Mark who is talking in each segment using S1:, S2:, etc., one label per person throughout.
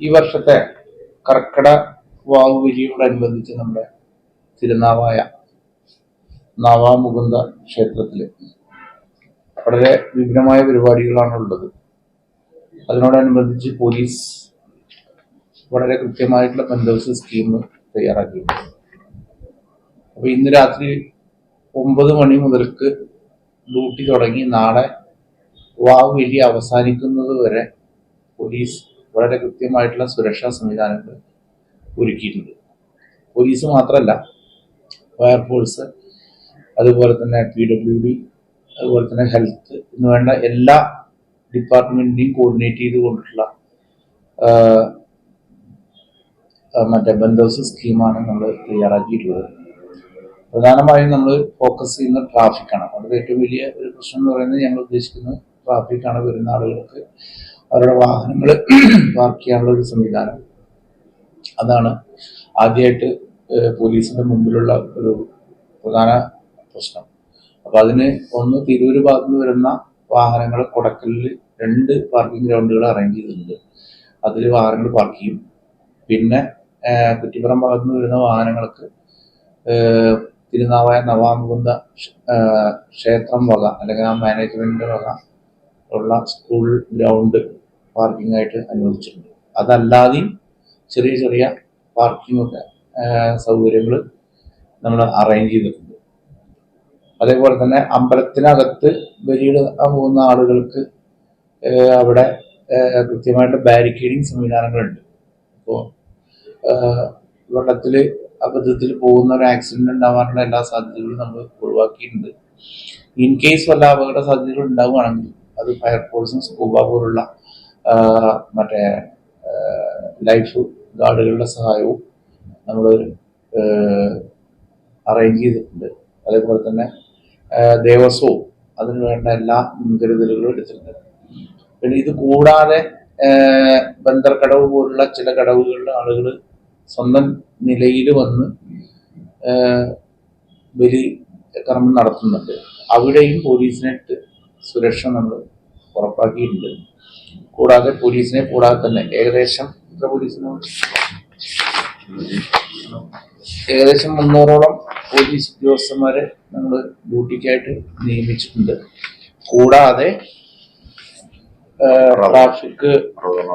S1: ഈ വർഷത്തെ കർക്കിട വാവുവിരിയോടനുബന്ധിച്ച് നമ്മുടെ തിരുനാവായ നവാമുകുന്ദ ക്ഷേത്രത്തിൽ വളരെ വിപുലമായ പരിപാടികളാണ് ഉള്ളത് അതിനോടനുബന്ധിച്ച് പോലീസ് വളരെ കൃത്യമായിട്ടുള്ള ബന്ദോബസ്ത് സ്കീം തയ്യാറാക്കിയിട്ടുണ്ട്. അപ്പോൾ ഇന്ന് രാത്രി ഒമ്പത് മണി മുതൽക്ക് ഡ്യൂട്ടി തുടങ്ങി നാളെ വാവ് വഴി അവസാനിക്കുന്നത് വരെ പോലീസ് വളരെ കൃത്യമായിട്ടുള്ള സുരക്ഷാ സംവിധാനങ്ങൾ ഒരുക്കിയിട്ടുണ്ട്. പോലീസ് മാത്രമല്ല ഫയർഫോഴ്സ് അതുപോലെ തന്നെ പി ഡബ്ല്യു ഡി അതുപോലെ തന്നെ ഹെൽത്ത് എന്ന് വേണ്ട എല്ലാ ഡിപ്പാർട്ട്മെന്റിനെയും കോർഡിനേറ്റ് ചെയ്തുകൊണ്ടുള്ള മറ്റേ ബന്ധോസ് സ്കീമാണ് നമ്മൾ തയ്യാറാക്കിയിട്ടുള്ളത്. പ്രധാനമായും നമ്മൾ ഫോക്കസ് ചെയ്യുന്ന ട്രാഫിക്കാണ്. അത് ഏറ്റവും വലിയ ഒരു പ്രശ്നം എന്ന് പറയുന്നത് ഞങ്ങൾ ഉദ്ദേശിക്കുന്നത് ട്രാഫിക്കാണ് വരുന്ന ആളുകൾക്ക് അവരുടെ വാഹനങ്ങൾ പാർക്ക് ചെയ്യാനുള്ള ഒരു സംവിധാനം. അതാണ് ആദ്യമായിട്ട് പോലീസിന്റെ മുമ്പിലുള്ള ഒരു പ്രധാന പ്രശ്നം. അപ്പൊ അതിന് ഒന്ന് തിരൂര് ഭാഗത്ത് നിന്ന് വരുന്ന വാഹനങ്ങൾ കൊടക്കലിൽ രണ്ട് പാർക്കിംഗ് ഗ്രൗണ്ടുകൾ അറേഞ്ച് ചെയ്തിട്ടുണ്ട്. അതിൽ വാഹനങ്ങൾ പാർക്ക് ചെയ്യും. പിന്നെ കുറ്റിപ്പുറം ഭാഗത്ത് നിന്ന് വരുന്ന വാഹനങ്ങൾക്ക് തിരുനാവായ നവാമുകുന്ദ ക്ഷേത്രം വക അല്ലെങ്കിൽ ആ മാനേജ്മെന്റ് വക ഉള്ള സ്കൂൾ ഗ്രൗണ്ട് പാർക്കിംഗ് ആയിട്ട് അനുവദിച്ചിട്ടുണ്ട്. അതല്ലാതെയും ചെറിയ ചെറിയ പാർക്കിംഗ് ഒക്കെ സൗകര്യങ്ങൾ നമ്മൾ അറേഞ്ച് ചെയ്തിട്ടുണ്ട്. അതേപോലെ തന്നെ അമ്പലത്തിനകത്ത് ബലിയിടാൻ പോകുന്ന ആളുകൾക്ക് അവിടെ കൃത്യമായിട്ട് ബാരിക്കേഡിങ് സംവിധാനങ്ങളുണ്ട്. അപ്പോൾ വെള്ളത്തിൽ അബദ്ധത്തിൽ പോകുന്ന ഒരു ആക്സിഡന്റ് ഉണ്ടാവാനുള്ള എല്ലാ സാധ്യതകളും നമ്മൾ ഒഴിവാക്കിയിട്ടുണ്ട്. ഇൻ കേസ് വല്ല അപകട സാധ്യതകൾ ഉണ്ടാവുകയാണെങ്കിൽ അത് ഫയർഫോഴ്സും സ്കൂബ പോലുള്ള മറ്റേ ലൈഫ് ഗാർഡുകളുടെ സഹായവും നമ്മൾ അറേഞ്ച് ചെയ്തിട്ടുണ്ട്. അതേപോലെ തന്നെ ദേവസ്വവും അതിന് വേണ്ട എല്ലാ മുൻകരുതലുകളും എടുത്തിട്ടുണ്ട്. പിന്നെ ഇത് കൂടാതെ ബന്ദർകടവ് പോലുള്ള ചില കടവുകളുടെ ആളുകൾ സ്വന്തം നിലയിൽ വന്ന് ബലി കർമ്മം നടത്തുന്നുണ്ട്. അവിടെയും പോലീസിനായിട്ട് സുരക്ഷ നമ്മൾ ഉറപ്പാക്കിയിട്ടുണ്ട്. കൂടാതെ പോലീസിനെ കൂടാതെ തന്നെ ഏകദേശം എത്ര പോലീസിന്? ഏകദേശം മുന്നൂറോളം പോലീസ് ഉദ്യോഗസ്ഥന്മാരെ നമ്മൾ ഡ്യൂട്ടിക്കായിട്ട് നിയമിച്ചിട്ടുണ്ട്. കൂടാതെ ട്രാഫിക്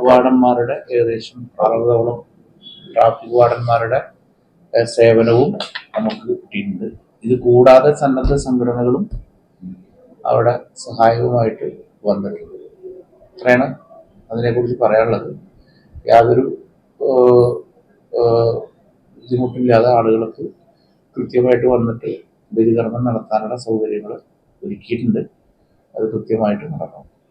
S1: വാർഡന്മാരുടെ ഏകദേശം അറുപതോളം ട്രാഫിക് വാർഡന്മാരുടെ സേവനവും നമുക്ക് കിട്ടിയിട്ടുണ്ട്. ഇത് കൂടാതെ സന്നദ്ധ സംഘടനകളും അവിടെ സഹായകമായിട്ട് വന്നിട്ടുണ്ട് ഇത്രയാണ് അതിനെക്കുറിച്ച് പറയാനുള്ളത്. യാതൊരു ബുദ്ധിമുട്ടില്ലാതെ ആളുകൾക്ക് കൃത്യമായിട്ട് വന്നിട്ട് ബലികർമ്മം നടത്താനുള്ള സൗകര്യങ്ങൾ ഒരുക്കിയിട്ടുണ്ട്. അത് കൃത്യമായിട്ട് നടക്കണം.